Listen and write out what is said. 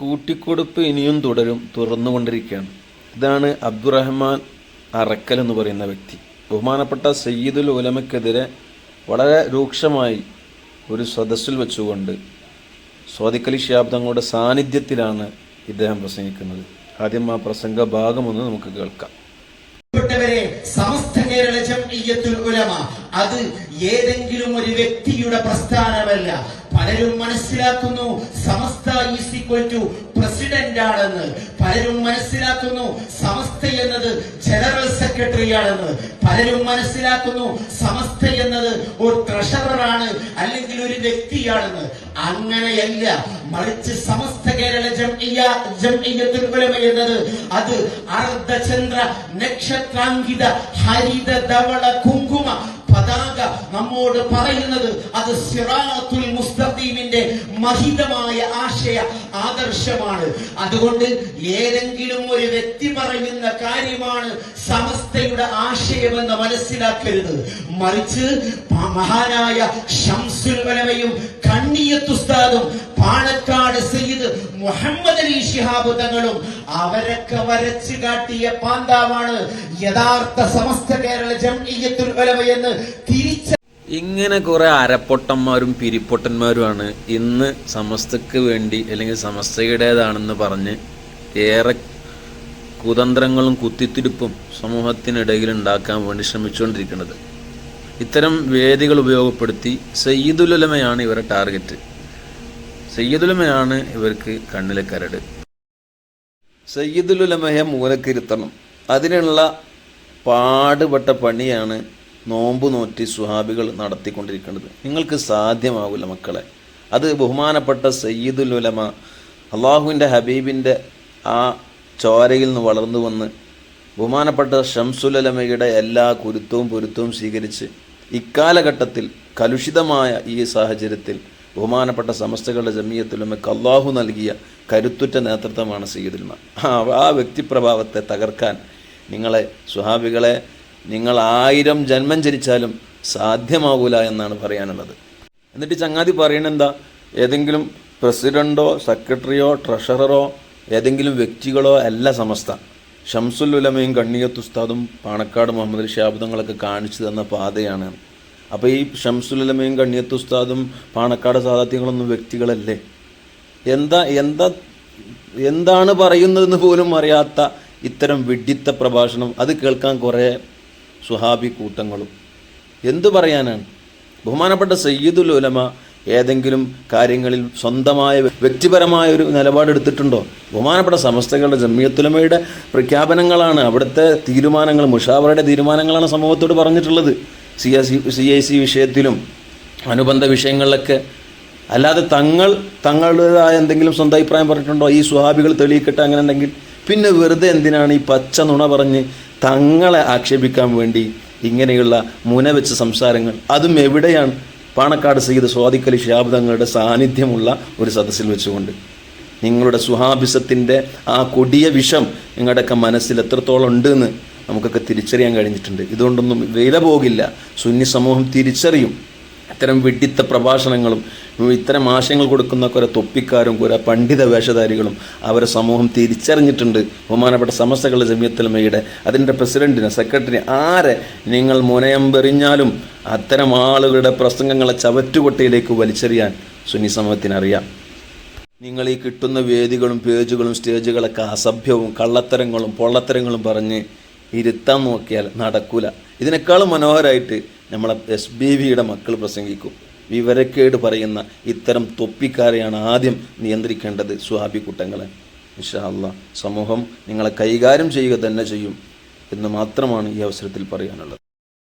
കൂട്ടിക്കൊടുപ്പ് ഇനിയും തുടരും തുറന്നുകൊണ്ടിരിക്കുകയാണ്. ഇതാണ് അബ്ദുറഹ്മാൻ അറക്കൽ എന്ന് പറയുന്ന വ്യക്തി. ബഹുമാനപ്പെട്ട സയ്യിദുൽ ഉലമയ്ക്കെതിരെ വളരെ രൂക്ഷമായി ഒരു സദസ്സിൽ വെച്ചുകൊണ്ട് സ്വാദിക്കലി ശാബ്ദങ്ങളുടെ സാന്നിധ്യത്തിലാണ് ഇദ്ദേഹം പ്രസംഗിക്കുന്നത്. ആദ്യം ആ പ്രസംഗ ഭാഗമൊന്ന് നമുക്ക് കേൾക്കാം. പ്രിയപ്പെട്ടവരെ സമസ്ത കേരള ജംഇയ്യത്തുൽ ഉലമ. അത് ഏതെങ്കിലും ഒരു വ്യക്തിയുടെ പ്രസ്ഥാനമല്ല. പലരും മനസ്സിലാക്കുന്നു Samastha is equal to president ആണെന്ന്. പലരും മനസ്സിലാക്കുന്നു സമസ്ത എന്നത് ജനറൽ സെക്രട്ടറി ആണെന്ന്. പലരും മനസ്സിലാക്കുന്നു സമസ്ത എന്നത് ഒരു ട്രഷറർ ആണ് അല്ലെങ്കിൽ ഒരു വ്യക്തിയാണെന്ന്. അങ്ങനെയല്ല. മറിച്ച് സമസ്ത കേരള ജംഇയ്യ ജംഇയ്യത്തുൽ ഉലമ എന്നത് അത് അർദ്ധചന്ദ്ര നക്ഷത്രാങ്കിത ഹരിത ധവള കുങ്കുമ. പതാക നമ്മോട് പറയുന്നത് അത് സിറാത്തുൽ മുസ്തഖീമിന്റെ മഹിതമായ ആശയ ആദർശമാണ്. അതുകൊണ്ട് ഏതെങ്കിലും ഒരു വ്യക്തി പറയുന്ന കാര്യമാണ് സമസ്തയുടെ ആശയമെന്ന് മനസ്സിലാക്കരുത്. മറിച്ച് മഹാനായ ഷംസുൽ വലമയും കണ്ണിയത്തുസ്താദും പാണക്കാട് സയ്യിദ് മുഹമ്മദ് അലി ശിഹാബ് തങ്ങളും അവരൊക്കെ വരച്ചു കാട്ടിയ പാന്താവാണ് യഥാർത്ഥ സമസ്ത കേരള ജംഇയ്യത്തുൽ ഉലമ എന്ന് തിരിച്ച ഇങ്ങനെ കുറെ അരപ്പൊട്ടന്മാരും പിരിപ്പൊട്ടന്മാരുമാണ്. ഇന്ന് സമസ്തക്ക് വേണ്ടി അല്ലെങ്കിൽ സമസ്തയുടേതാണെന്ന് പറഞ്ഞ് ഏറെ കുതന്ത്രങ്ങളും കുത്തിത്തിരിപ്പും സമൂഹത്തിനിടയിൽ ഉണ്ടാക്കാൻ വേണ്ടി ശ്രമിച്ചുകൊണ്ടിരിക്കുന്നത്. ഇത്തരം വേദികൾ ഉപയോഗപ്പെടുത്തി സയ്യിദുലമയാണ് ഇവരുടെ ടാർഗറ്റ്. സയ്യിദുലമയാണ് ഇവർക്ക് കണ്ണിലെ കരട്. സയ്യദുലമയെ മൂലക്കിരുത്തണം. അതിനുള്ള പാടുപെട്ട പണിയാണ് നോമ്പ് നോറ്റി സുഹാബികൾ നടത്തിക്കൊണ്ടിരിക്കുന്നത് നിങ്ങൾക്ക് സാധ്യമാവില്ല മക്കളെ. അത് ബഹുമാനപ്പെട്ട സയ്യിദുലുലമ അള്ളാഹുവിന്റെ ഹബീബിന്റെ ആ ചോരയിൽ നിന്ന് വളർന്നു വന്ന് ബഹുമാനപ്പെട്ട ഷംസുലമയുടെ എല്ലാ കുരുത്തവും പൊരുത്തവും സ്വീകരിച്ച് ഇക്കാലഘട്ടത്തിൽ കലുഷിതമായ ഈ സാഹചര്യത്തിൽ ബഹുമാനപ്പെട്ട സമസ്തകളുടെ ജമീയത്തുലമയ്ക്ക് അള്ളാഹു നൽകിയ കരുത്തുറ്റ നേതൃത്വമാണ് സയ്യിദുൽമ ആ വ്യക്തിപ്രഭാവത്തെ തകർക്കാൻ നിങ്ങളെ സുഹാബികളെ നിങ്ങൾ ആയിരം ജന്മം ജനിച്ചാലും സാധ്യമാകൂല എന്നാണ് പറയാനുള്ളത്. എന്നിട്ട് ചങ്ങാതി പറയണെന്താ? ഏതെങ്കിലും പ്രസിഡന്റോ സെക്രട്ടറിയോ ട്രഷററോ ഏതെങ്കിലും വ്യക്തികളോ അല്ല സമസ്ത. ഷംസുൽ ഉലമയും കണ്ണിയത്ത് ഉസ്താദും പാണക്കാട് മുഹമ്മദ് ഷാബുദങ്ങളൊക്കെ കാണിച്ചു തന്ന പാതയാണ് അപ്പോൾ ഈ ഷംസുലമയും കണ്ണിയത്ത് ഉസ്താദും പാണക്കാട് സാധാത്യങ്ങളൊന്നും വ്യക്തികളല്ലേ? എന്താ എന്താ എന്താണ് പറയുന്നതെന്ന് പോലും അറിയാത്ത ഇത്തരം വിഡിത്ത പ്രഭാഷണം. അത് കേൾക്കാൻ കുറേ സുഹാബി കൂട്ടങ്ങളും. എന്തു പറയാനാണ്? ബഹുമാനപ്പെട്ട സയ്യിദുൽ ഉലമ ഏതെങ്കിലും കാര്യങ്ങളിൽ സ്വന്തമായ വ്യക്തിപരമായ ഒരു നിലപാടെടുത്തിട്ടുണ്ടോ ബഹുമാനപ്പെട്ട സമസ്തകളുടെ ജമ്മിയത്തുലമയുടെ പ്രഖ്യാപനങ്ങളാണ് അവിടുത്തെ തീരുമാനങ്ങൾ മുഷാവറയുടെ തീരുമാനങ്ങളാണ് സമൂഹത്തോട് പറഞ്ഞിട്ടുള്ളത്. C S C I C വിഷയത്തിലും അനുബന്ധ വിഷയങ്ങളിലൊക്കെ അല്ലാതെ തങ്ങൾ തങ്ങളുടേതായ എന്തെങ്കിലും സ്വന്തം അഭിപ്രായം പറഞ്ഞിട്ടുണ്ടോ? ഈ സ്വഹാബികൾ തെളിയിക്കട്ടെ അങ്ങനെ ഉണ്ടെങ്കിൽ പിന്നെ വെറുതെ എന്തിനാണ് ഈ പച്ച നുണ പറഞ്ഞ് തങ്ങളെ ആക്ഷേപിക്കാൻ വേണ്ടി ഇങ്ങനെയുള്ള മുന വെച്ച സംസാരങ്ങൾ? അതും എവിടെയാണ്? പാണക്കാട് സയ്യിദ് സ്വാദിക്കലി ശാബ്ദങ്ങളുടെ സാന്നിധ്യമുള്ള ഒരു സദസ്സിൽ വെച്ചുകൊണ്ട്. നിങ്ങളുടെ സുഹാഭിസത്തിന്റെ ആ കൊടിയ വിഷം നിങ്ങളുടെയൊക്കെ മനസ്സിൽ എത്രത്തോളം ഉണ്ടെന്ന് നമുക്കൊക്കെ തിരിച്ചറിയാൻ കഴിഞ്ഞിട്ടുണ്ട്. ഇതുകൊണ്ടൊന്നും വില പോകില്ല. സുന്നി സമൂഹം തിരിച്ചറിയും. ഇത്തരം വിഡിത്ത പ്രഭാഷണങ്ങളും ഇത്തരം ആശയങ്ങൾ കൊടുക്കുന്ന കുറെ തൊപ്പിക്കാരും കുറെ പണ്ഡിത വേഷധാരികളും അവരെ സമൂഹം തിരിച്ചറിഞ്ഞിട്ടുണ്ട്. ബഹുമാനപ്പെട്ട സമസ്തകളുടെ ജമിയത്തലമയുടെ അതിന്റെ പ്രസിഡന്റിനെ സെക്രട്ടറി ആരെ നിങ്ങൾ മുനയമ്പെറിഞ്ഞാലും അത്തരം ആളുകളുടെ പ്രസംഗങ്ങളെ ചവറ്റുകൊട്ടയിലേക്ക് വലിച്ചെറിയാൻ സുന്നി സമൂഹത്തിന് അറിയാം നിങ്ങൾ ഈ കിട്ടുന്ന വേദികളും പേജുകളും സ്റ്റേജുകളൊക്കെ അസഭ്യവും കള്ളത്തരങ്ങളും പൊള്ളത്തരങ്ങളും പറഞ്ഞ് ഇരുത്താൻ നോക്കിയാൽ നടക്കൂല. ഇതിനേക്കാളും മനോഹരമായിട്ട് നമ്മളെ എസ് ബി വിയുടെ മക്കൾ പ്രസംഗിക്കും. വിവരക്കേട് പറയുന്ന ഇത്തരം തൊപ്പിക്കാരെയാണ് ആദ്യം നിയന്ത്രിക്കേണ്ടത് സ്വാഭി കുട്ടങ്ങളെ. അള്ളാ സമൂഹം നിങ്ങളെ കൈകാര്യം ചെയ്യുക തന്നെ ചെയ്യും എന്ന് മാത്രമാണ് ഈ അവസരത്തിൽ പറയാനുള്ളത്.